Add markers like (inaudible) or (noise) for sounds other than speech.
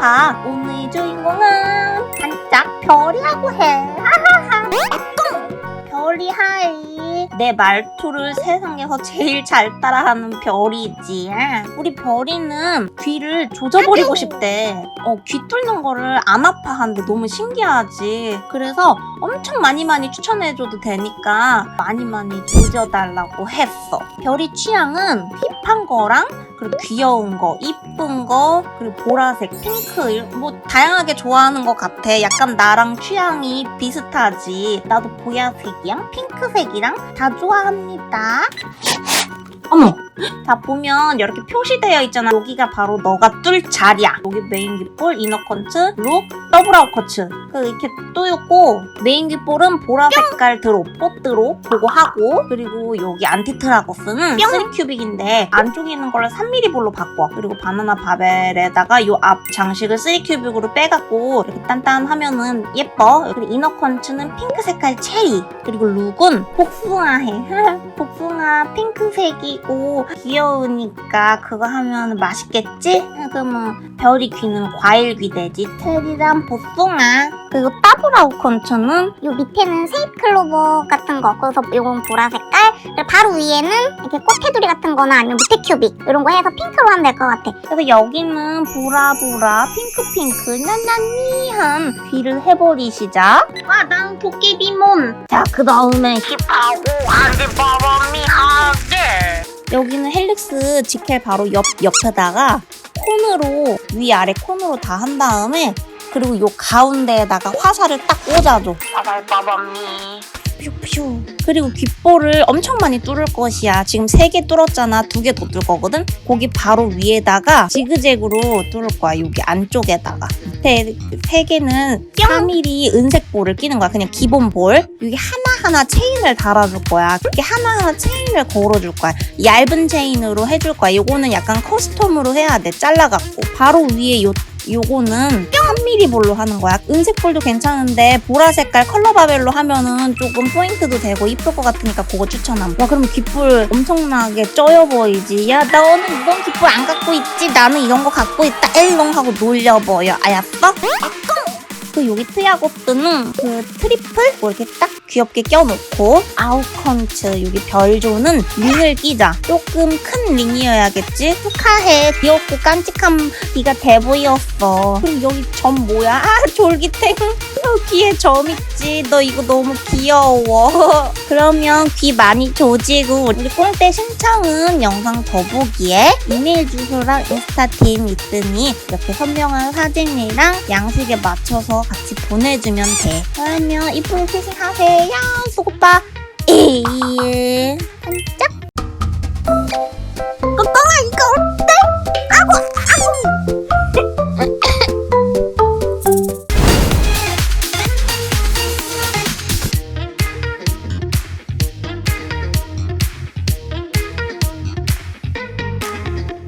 봐. 오늘 주인공은 반짝 별이라고 해. 하하하. 꿍! 별이 하이. 내 말투를 세상에서 제일 잘 따라하는 별이지. 우리 별이는 귀를 조져버리고 싶대. 어, 귀 뚫는 거를 안 아파하는데 너무 신기하지. 그래서 엄청 많이 많이 추천해줘도 되니까 많이 많이 조져달라고 했어. 별이 취향은 힙한 거랑 그리고 귀여운 거, 이쁜 거, 그리고 보라색, 핑크, 이- 뭐 다양하게 좋아하는 것 같아. 약간 나랑 취향이 비슷하지. 나도 보라색이랑 핑크색이랑 다 좋아합니다. 어머! 자, 보면 이렇게 표시되어 있잖아. 여기가 바로 너가 뚫 자리야. 여기 메인 귓볼, 이너 컨츠, 룩, 더블 아웃 커츠. 그 이렇게 뚫고 메인 귓볼은 보라 색깔 드롭, 뽀드로 보고 하고 그리고 여기 안티트라고스는 3큐빅인데 안쪽에 있는 걸로 3mm 볼로 바꿔. 그리고 바나나 바벨에다가 요 앞 장식을 3큐빅으로 빼갖고 이렇게 단단하면은 예뻐. 그리고 이너 컨츠는 핑크 색깔 체리. 그리고 룩은 복숭아해. (laughs) 복숭아 핑크색이고 귀여우니까 그거 하면 맛있겠지? 그러면 별이 귀는 과일 귀 되지. 체리랑 복숭아. 그리고 따브라우 컨츠는 요 밑에는 세잎 클로버 같은 거 그래서 요건 보라 색깔 그리고 바로 위에는 이렇게 꽃테두리 같은 거나 아니면 무태 큐빅 이런 거 해서 핑크로 하면 될 것 같아 그래서 여기는 보라보라 핑크핑크 난난니한 귀를 해버리시자. 와, 난 도깨비 몸. 자, 그 다음에 힙하고 안티바람미하게. 여기는 헬릭스 지켈 바로 옆 옆에다가 콘으로 위아래 콘으로 다 한 다음에 그리고 요 가운데에다가 화살을 딱 꽂아줘. 빠밤빠밤 미. 퓨퓨. 그리고 귓볼을 엄청 많이 뚫을 것이야. 지금 세개 뚫었잖아. 두개더 뚫을 거거든. 거기 바로 위에다가 지그재그로 뚫을 거야. 여기 안쪽에다가. 밑에 세 개는 3mm 은색 볼을 끼는 거야. 그냥 기본 볼. 여기 하나하나 체인을 달아줄 거야. 이렇게 하나하나 체인을 걸어줄 거야. 얇은 체인으로 해줄 거야. 요거는 약간 커스텀으로 해야 돼. 잘라갖고. 바로 위에 요 요거는 3mm 볼로 하는 거야. 은색 볼도 괜찮은데 보라 색깔 컬러 바벨로 하면은 조금 포인트도 되고 이쁠 것 같으니까 그거 추천함. 와 그럼 귓볼 엄청나게 쪄여 보이지. 야 너는 이런 귓볼 안 갖고 있지? 나는 이런 거 갖고 있다. 엘롱 하고 놀려버려. 알았어? 그 여기 트야고트는 그 트리플? 뭐 이렇게 딱 귀엽게 껴놓고 아웃컨츠 여기 별조는 링을 끼자. 조금 큰 링이어야겠지? 축하해. 귀엽고 깜찍한 돼 보였어. 그리고 여기 점 뭐야? 아 졸기탱 여기에 점 있지 너 이거 너무 귀여워 그러면 귀 많이 조지고 우리 꽁대 신청은 영상 더보기에 이메일 주소랑 인스타팀 있으니 이렇게 선명한 사진이랑 양식에 맞춰서 같이 보내주면 돼. 그러면 이쁜 피싱 하세요. 수고빠. 에이.